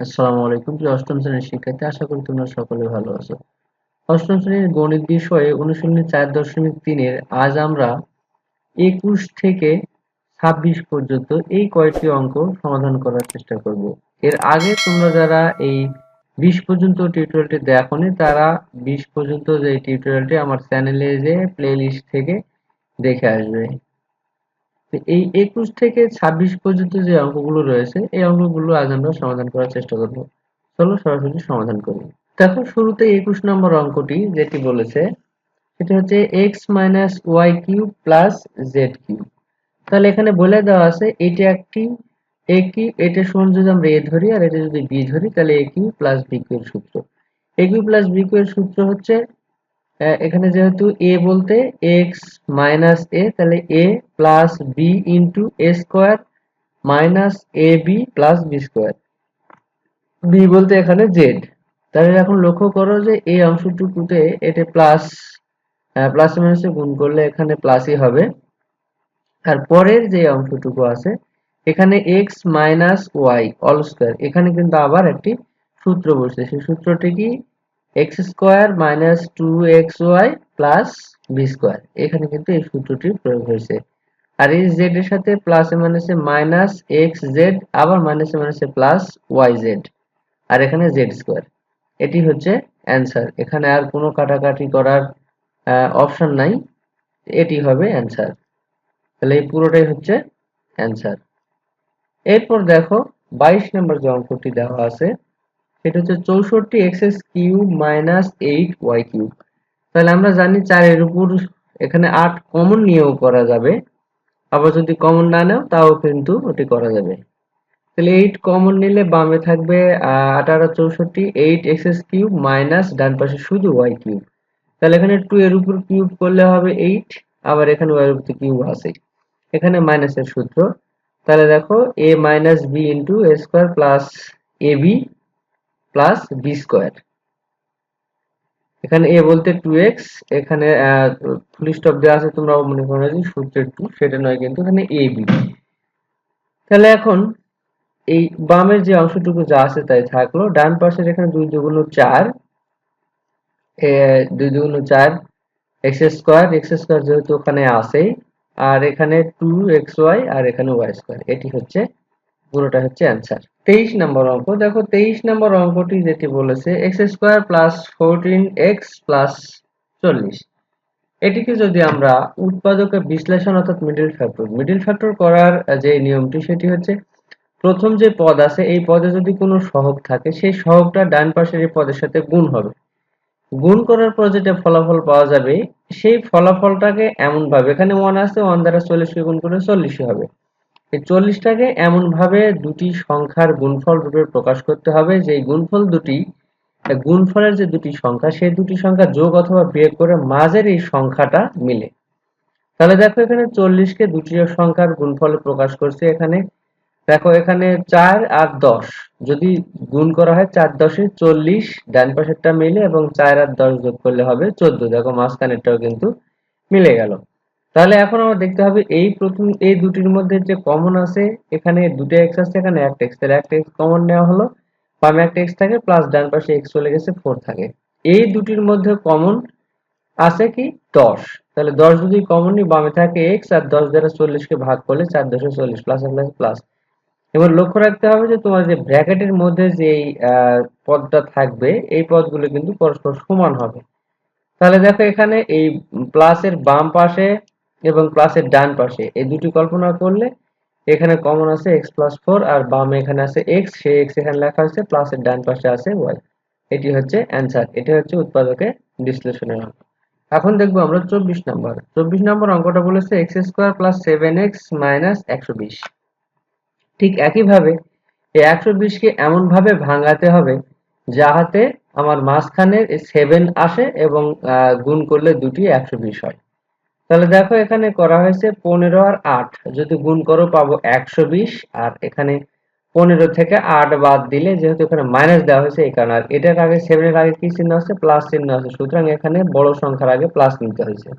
আসসালামু আলাইকুম প্রিয় অষ্টম শ্রেণির শিক্ষার্থী, আশা করি তোমরা সকলে ভালো আছো। অষ্টম শ্রেণির গণিত বিষয়ে অনুশীলনী চার দশমিক তিনের আজ আমরা একুশ থেকে ছাব্বিশ পর্যন্ত এই কয়েকটি অঙ্ক সমাধান করার চেষ্টা করব। এর আগে তোমরা যারা এই বিশ পর্যন্ত টিউটোরিয়ালটি দেখোনি, তারা বিশ পর্যন্ত যে টিউটোরিয়ালটি আমার চ্যানেলে যে প্লে লিস্ট থেকে দেখে আসবে। এই একুশ থেকে ছাব্বিশ পর্যন্ত যে অঙ্কগুলো রয়েছে, এই অঙ্কগুলো আজ আমরা সমাধান করার চেষ্টা করব। চলো সরাসরি সমাধান করি। দেখো, শুরুতে একুশ নম্বর অঙ্কটি যেটি বলেছে, সেটা হচ্ছে x minus y cube plus z cube তাহলে এখানে বলে দেওয়া আছে, এটি একটি এ কিউ এটা সমান যদি আমরা এ ধরি আর এটা যদি বি ধরি, তাহলে a cube plus b cube এর সূত্র। A cube plus b cube এর সূত্র হচ্ছে এখানে যেহেতু এ বলতে এক্স মাইনাস এ তাহলে a plus b into a square minus a b plus b square b বলতে এখানে জেড তাহলে এখন লক্ষ্য করো যে এই অংশটুকুতে এটা প্লাস প্লাস মাইনাসে গুণ করলে এখানে প্লাসই হবে। আর পরের যে অংশটুকু আছে, এখানে x minus y all square এখানে কিন্তু আবার একটি সূত্র বসছে। সেই সূত্রটি কি? X square minus two x y plus b square এখানে কিন্তু এই সূত্রটি প্রয়োগ হয়েছে। আর এই জেড এর সাথে প্লাস মাইনাসে মাইনাস এক্স জেড আবার মাইনাসে মাইনাসে প্লাস ওয়াই জেড আর এখানে জেড স্কোয়ার এটি হচ্ছে অ্যান্সার এখানে আর কোনো কাটাকাটি করার অপশন নাই। এটি হবে অ্যান্সার তাহলে এই পুরোটাই হচ্ছে অ্যান্সার এরপর দেখো বাইশ নম্বর যে অঙ্কটি দেওয়া আছে সেটা হচ্ছে চৌষট্টি x s cube minus eight y cube তাহলে আমরা জানি চারের উপর এখানে আট কমন নিয়েও করা যাবে। আবার যদি কমন না নেও, তাও কিন্তু ওটি করা যাবে। তাহলে এইট কমন নিলে বামে থাকবে আঠারো, চৌষট্টি eight x s cube minus ডান পাশে শুধু ওয়াই কিউব তাহলে এখানে টু এর উপর কিউব করলে হবে এইট আবার এখানে ওয়াই উপর কিউব আছে। এখানে মাইনাসের সূত্র। তাহলে দেখো a minus b into a square plus a b plus b square এখানে এ বলতে টু এক্স এখানে ফুল স্টপ দেওয়া আছে তোমরা মনে করো যে সূত্রের টু সেটা নয় কিন্তু এখানে এ বি তাহলে এখন এই বামের যে অংশটুকু যা আছে তাই থাকল, ডান পাশের এখানে দুই দুগুণ চার দুই দুগুণ চার এক্স স্কোয়ার এক্স স্কোয়ার যেহেতু ওখানে আসেই আর এখানে টু এক্স ওয়াই আর এখানে ওয়াই স্কোয়ার এটি হচ্ছে পুরোটা হচ্ছে অ্যান্সার তেইশ নম্বর অঙ্ক, দেখো তেইশ নম্বর অঙ্কটি যেটি বলেছে x square plus fourteen x plus চল্লিশ। এটিকে যদি আমরা উৎপাদকের বিশ্লেষণ অর্থাৎ মিডিল ফ্যাক্টর মিডিল ফ্যাক্টর করার যে নিয়মটি সেটি হচ্ছে, প্রথম যে পদ আছে, এই পদে যদি কোনো সহগ থাকে, সেই সহগটা ডান পাশের এই পদের সাথে গুণ হবে। গুণ করার পর যেটা ফলাফল পাওয়া যাবে, সেই ফলাফলটাকে এমন ভাবে এখানে ওয়ান আছে ওয়ান দ্বারা চল্লিশকে গুণ করে চল্লিশই হবে। এই চল্লিশটাকে এমন ভাবে দুটি সংখ্যার গুণফল রূপে প্রকাশ করতে হবে যে গুণফল দুটি গুণফলের যে দুটি সংখ্যা, সেই দুটি সংখ্যা যোগ অথবা বিয়োগ করে মাঝের এই সংখ্যাটা মিলে। তাহলে দেখো এখানে চল্লিশকে দুটি সংখ্যার গুণফলে প্রকাশ করছে এখানে। দেখো এখানে চার আর দশ, যদি গুণ করা হয় চার দশে চল্লিশ, ডান পাশেরটা মিলে এবং চার আর দশ যোগ করলে হবে চোদ্দ। দেখো মাঝখানেরটাও কিন্তু মিলে গেল। তাহলে এখন আমার দেখতে হবে এই প্রথম, এই দুটির মধ্যে যে কমন আছে, এখানে দুটো এক্স আছে, এখানে একটা এক্স তাহলে একটা এক্স কমন নেওয়া হলো। বামে একটা এক্স থাকে প্লাস ডান পাশে এক্স চলে গেছে ফোর থাকে। এই দুটির মধ্যে কমন আছে কি? দশ। তাহলে দশ যদি কমন নি বামে থাকে এক্স আর দশ দ্বারা চল্লিশকে ভাগ করলে চার দশে চল্লিশ প্লাস প্লাস প্লাস এবার লক্ষ্য রাখতে হবে যে তোমার যে ব্র্যাকেটের মধ্যে যে পদটা থাকবে, এই পদগুলো কিন্তু পরস্পর সমান হবে। তাহলে দেখো এখানে এই প্লাসের বাম পাশে এবং প্লাসের ডান পাশে। এই দুটি কল্পনা করলে এখানে কমন আছে এক্স প্লাস ফোর আর বামে এখানে আছে এক্স সেই এক্স এখানে লেখা হয়েছে প্লাসের ডান পাশে আছে ওয়াই এটি হচ্ছে অ্যান্সার এটি হচ্ছে উৎপাদকে বিশ্লেষণের অঙ্ক। এখন দেখব আমরা চব্বিশ নম্বর। চব্বিশ নম্বর অঙ্কটা বলেছে x square plus seven x minus একশো বিশ। ঠিক একইভাবে এই একশো বিশকে এমন ভাবে ভাঙাতে হবে যাহাতে আমার মাঝখানে সেভেন আসে এবং গুণ করলে দুটি একশো বিশ হয়। তাহলে দেখো এখানে করা হয়েছে পনেরো আর আট। যদি গুণ করো, পাবো একশো বিশ। আর এখানে পনেরো থেকে আট বাদ দিলে যেহেতু এখানে মাইনাস দেওয়া হয়েছে, এই কারণে আর এটার আগে সেভেনের আগে কি চিহ্ন আছে? প্লাস চিহ্ন আছে। সুতরাং এখানে বড় সংখ্যার আগে প্লাস নিতে হয়েছে।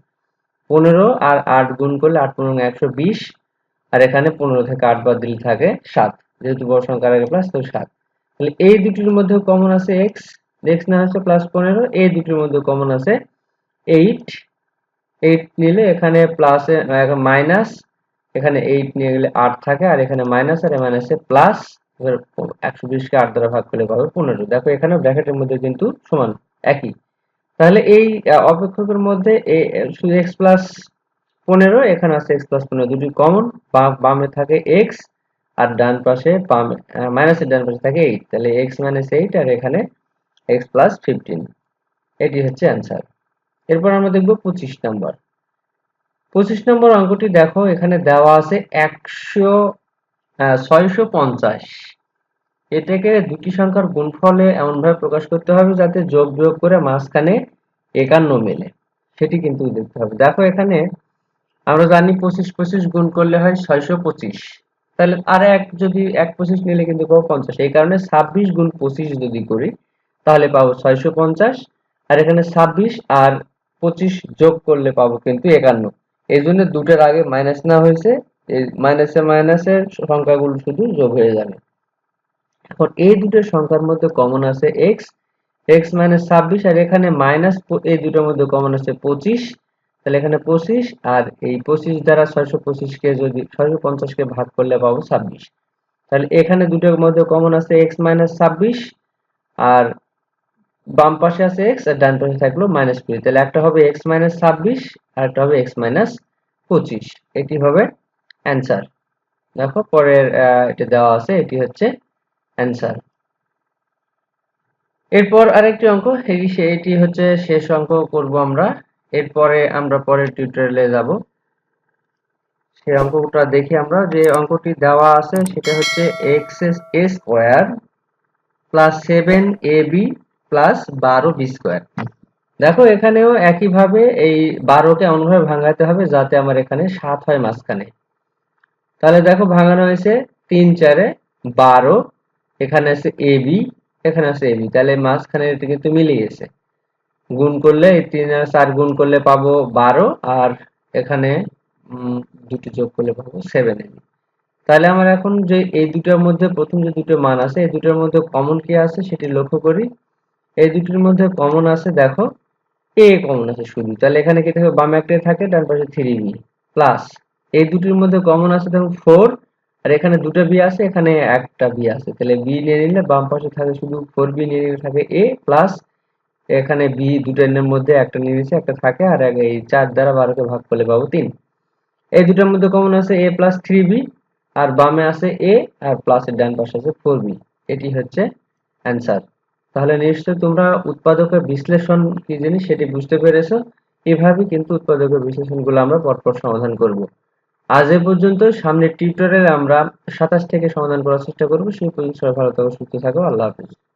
পনেরো আর আট গুণ করলে আট পনেরো একশো বিশ। আর এখানে পনেরো থেকে আট বাদ দিলে থাকে সাত। যেহেতু বড় সংখ্যার আগে প্লাস তো সাত। তাহলে এই দুটির মধ্যে কমন আছে এক্স এক্স না আছে প্লাস পনেরো। এই দুটির মধ্যে কমন আছে এইট এইট নিলে এখানে প্লাস মাইনাস এখানে এইট নিয়ে গেলে আট থাকে, আর এখানে মাইনাস আর মাইনাসে প্লাস একশো বিশকে আট দ্বারা ভাগ করলে পাবে পনেরো। দেখো এখানে ব্র্যাকেটের মধ্যে কিন্তু সমান, একই। তাহলে এই অপেক্ষকের মধ্যে শুধু এক্স প্লাস পনেরো, এখানে আছে এক্স প্লাস পনেরো, দুটি কমন বামে থাকে এক্স আর ডান পাশে বামে মাইনাসের ডান পাশে থাকে এইট তাহলে এক্স মাইনাস এইট আর এখানে এক্স প্লাস ফিফটিন এটি হচ্ছে অ্যান্সার এরপর আমরা দেখব পঁচিশ নম্বর। পঁচিশ নম্বর অঙ্কটি দেখো, এখানে দেওয়া আছে একশো ছয়শো পঞ্চাশ। এটাকে দুটি সংখ্যার গুণফলে এমনভাবে প্রকাশ করতে হবে যাতে যোগ বিয়োগ করে মাঝখানে একান্ন মেলে। সেটি কিন্তু দেখতে হবে। দেখো এখানে আমরা জানি পঁচিশ পঁচিশ গুণ করলে হয় ছয়শো পঁচিশ। তাহলে আর এক যদি এক পঁচিশ নিলে কিন্তু পাবো পঞ্চাশ। এই কারণে ছাব্বিশ গুণ পঁচিশ যদি করি, তাহলে পাবো ছয়শো পঞ্চাশ। আর এখানে ছাব্বিশ আর পঁচিশ যোগ করলে পাবো কিন্তু একান্ন। এই জন্য দুটোর আগে মাইনাস না হয়েছে, এই মাইনাসে মাইনাসের সংখ্যাগুলো শুধু যোগ হয়ে যাবে। এখন এই দুটো সংখ্যার মধ্যে কমন আছে এক্স এক্স মাইনাস ছাব্বিশ, আর এখানে মাইনাস এই দুটোর মধ্যে কমন আছে পঁচিশ। তাহলে এখানে পঁচিশ, আর এই পঁচিশ দ্বারা ছয়শো পঁচিশকে যদি, ছয়শো পঞ্চাশকে ভাগ করলে পাবো ছাব্বিশ। তাহলে এখানে দুটোর মধ্যে কমন আছে এক্স মাইনাস ছাব্বিশ, আর বাম পাশে আছে এক্স আর ডান পাশে থাকল মাইনাস কুড়ি। তাহলে একটা হবে এক্স মাইনাস ছাব্বিশ, আর একটা হবে এক্স মাইনাস পঁচিশ। এটি হবে অ্যান্সার দেখো, পরের এটা দেওয়া আছে, এটি হচ্ছে অ্যান্সার এরপর আরেকটি অঙ্ক সে- এটি হচ্ছে শেষ অঙ্ক করব আমরা। এরপরে আমরা পরের টিউটোরিয়ালে যাব। সেই অঙ্কটা দেখি আমরা, যে অঙ্কটি দেওয়া আছে, সেটা হচ্ছে x a square plus seven a b plus বারো বি স্কোয়ার দেখো এখানেও একইভাবে এই বারোকে এমনভাবে ভাঙাতে হবে যাতে আমার এখানে সাত হয় মাঝখানে। তাহলে দেখো ভাঙানো হয়েছে তিন চারে বারো, এখানে আছে এ বি এখানে আছে এ বি তাহলে মাঝখানে এটা কিন্তু মিলে গেছে। গুণ করলে তিন চার গুণ করলে পাবো বারো, আর এখানে দুটি যোগ করলে পাবো সেভেন এবি তাহলে আমার এখন যে এই দুটোর মধ্যে প্রথম যে দুটো মান আছে, এই দুটোর মধ্যে কমন কি আছে সেটি লক্ষ্য করি। এই দুটির মধ্যে কমন আছে, দেখো এ কমন আছে শুধু। তাহলে এখানে কি থাকে বামে একটা থাকে, ডান পাশে থ্রি বি প্লাস এই দুটির মধ্যে কমন আছে দেখো ফোর আর এখানে দুটো বি আছে, এখানে একটা বি আছে। তাহলে বি নিয়ে নিলে বাম পাশে থাকে শুধু ফোর বি নিয়ে নিলে থাকে এ প্লাস এখানে বি দুটো এর মধ্যে একটা নিয়ে নিচ্ছে একটা থাকে, আর এই চার দ্বারা বারোকে ভাগ করলে পাবো তিন। এই দুটোর মধ্যে কমন আছে এ প্লাস থ্রি বি আর বামে আছে এ আর প্লাসের ডান পাশে আছে ফোর বি এটি হচ্ছে অ্যান্সার তাহলে নিশ্চয় তোমরা উৎপাদকের বিশ্লেষণ কি জিনিস সেটি বুঝতে পেরেছ। এভাবে কিন্তু উৎপাদকের বিশ্লেষণগুলো আমরা পরপর সমাধান করব। আজ এ পর্যন্ত সামনের টিউটোরিয়ালে আমরা সাতাশ থেকে সমাধান করার চেষ্টা করব। সেই পর্যন্ত সবাই ভালো থাকো, সুস্থ থাকো। আল্লাহ হাফিজ।